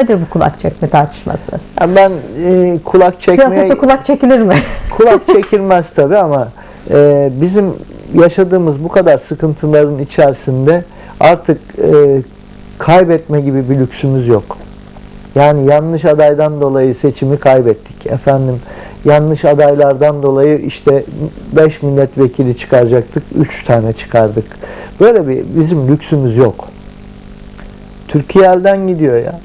Nedir bu kulak çekme tartışması? Ya ben e, kulak çekmeye Siyasette kulak çekilir mi? kulak çekilmez tabi ama e, bizim yaşadığımız bu kadar sıkıntıların içerisinde artık e, kaybetme gibi bir lüksümüz yok. Yani yanlış adaydan dolayı seçimi kaybettik. Efendim yanlış adaylardan dolayı işte 5 milletvekili çıkaracaktık, 3 tane çıkardık. Böyle bir bizim lüksümüz yok. Türkiye elden gidiyor ya.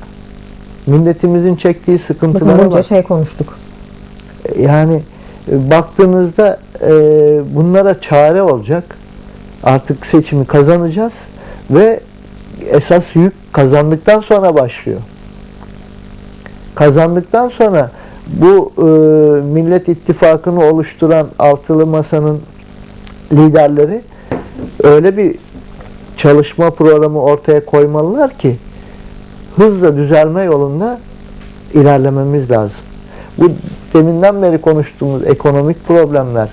Milletimizin çektiği Bakın sıkıntılara bunca bak. şey konuştuk. Yani e, baktığınızda e, bunlara çare olacak. Artık seçimi kazanacağız ve esas yük kazandıktan sonra başlıyor. Kazandıktan sonra bu e, Millet İttifakı'nı oluşturan altılı masanın liderleri öyle bir çalışma programı ortaya koymalılar ki hızla düzelme yolunda ilerlememiz lazım. Bu deminden beri konuştuğumuz ekonomik problemler,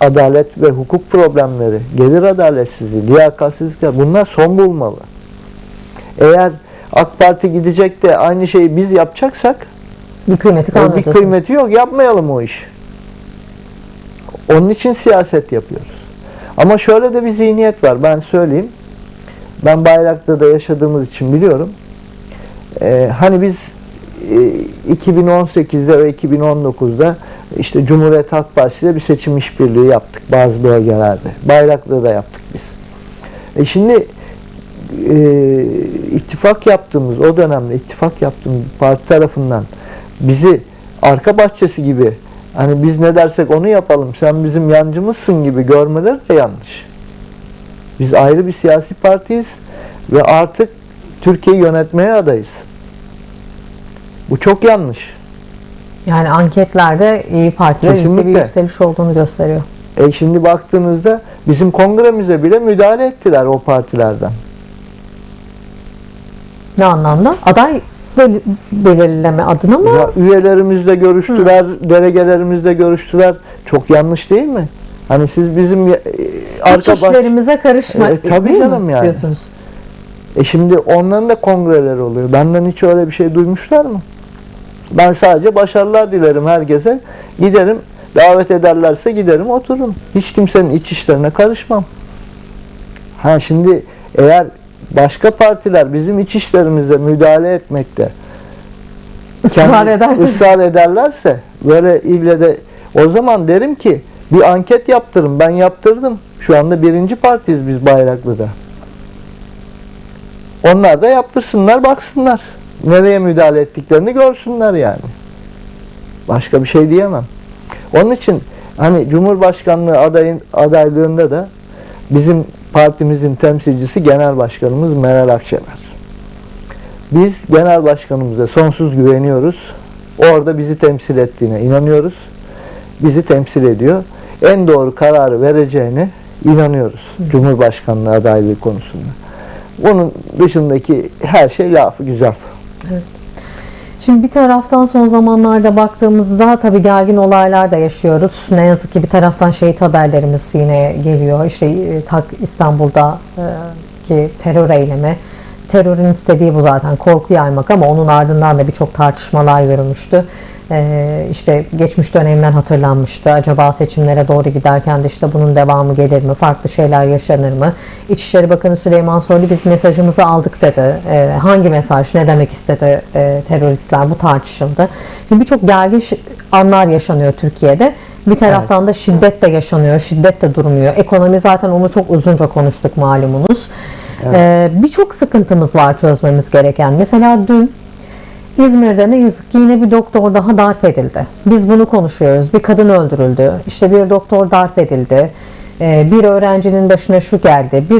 adalet ve hukuk problemleri, gelir adaletsizliği, liyakatsizlikler bunlar son bulmalı. Eğer AK Parti gidecek de aynı şeyi biz yapacaksak Bir kıymeti e, kalmadı. bir kıymeti yok. Yapmayalım o iş. Onun için siyaset yapıyoruz. Ama şöyle de bir zihniyet var. Ben söyleyeyim. Ben Bayraklı'da yaşadığımız için biliyorum. Ee, hani biz e, 2018'de ve 2019'da işte Cumhuriyet Halk Partisi ile bir seçim işbirliği yaptık bazı bölgelerde. Bayraklı'da yaptık biz. E şimdi e, ittifak yaptığımız, o dönemde ittifak yaptığımız parti tarafından bizi arka bahçesi gibi hani biz ne dersek onu yapalım, sen bizim yancımızsın gibi görmeleri de yanlış. Biz ayrı bir siyasi partiyiz ve artık Türkiye'yi yönetmeye adayız. Bu çok yanlış. Yani anketlerde İyi Parti'de ciddi bir yükseliş olduğunu gösteriyor. E şimdi baktığınızda bizim kongremize bile müdahale ettiler o partilerden. Ne anlamda? Aday bel- belirleme adına mı? Ya üyelerimizle görüştüler, delegelerimizle görüştüler. Çok yanlış değil mi? Hani siz bizim e, arka baş... işlerimize karışma. E, tabii değil mi canım yani. Diyorsunuz. E şimdi onların da kongreleri oluyor. Benden hiç öyle bir şey duymuşlar mı? Ben sadece başarılar dilerim herkese. Giderim, davet ederlerse giderim otururum. Hiç kimsenin iç işlerine karışmam. Ha şimdi eğer başka partiler bizim iç işlerimize müdahale etmekte kendi- ederse. ısrar ederlerse böyle ille de o zaman derim ki bir anket yaptırın. Ben yaptırdım. Şu anda birinci partiyiz biz Bayraklı'da. Onlar da yaptırsınlar, baksınlar. Nereye müdahale ettiklerini görsünler yani. Başka bir şey diyemem. Onun için hani Cumhurbaşkanlığı adayın adaylığında da bizim partimizin temsilcisi Genel Başkanımız Meral Akşener. Biz Genel Başkanımıza sonsuz güveniyoruz. Orada bizi temsil ettiğine inanıyoruz. Bizi temsil ediyor. En doğru kararı vereceğine inanıyoruz. Cumhurbaşkanlığı adaylığı konusunda. Bunun dışındaki her şey lafı güzel. Şimdi bir taraftan son zamanlarda baktığımızda tabii gergin olaylar da yaşıyoruz. Ne yazık ki bir taraftan şehit haberlerimiz yine geliyor. İşte e, tak İstanbul'da e, ki terör eylemi. Terörün istediği bu zaten korku yaymak ama onun ardından da birçok tartışmalar yürümüştü. E, işte geçmiş dönemler hatırlanmıştı. Acaba seçimlere doğru giderken de işte bunun devamı gelir mi? Farklı şeyler yaşanır mı? İçişleri Bakanı Süleyman Soylu biz mesajımızı aldık dedi. E, hangi mesaj, ne demek istedi e, teröristler bu tartışıldı. Şimdi birçok gergin anlar yaşanıyor Türkiye'de. Bir taraftan da şiddet de yaşanıyor, şiddet de durmuyor. Ekonomi zaten onu çok uzunca konuştuk malumunuz. E, birçok sıkıntımız var çözmemiz gereken. Mesela dün İzmir'de ne yazık ki yine bir doktor daha darp edildi. Biz bunu konuşuyoruz. Bir kadın öldürüldü. İşte bir doktor darp edildi. Ee, Bir öğrencinin başına şu geldi. Bir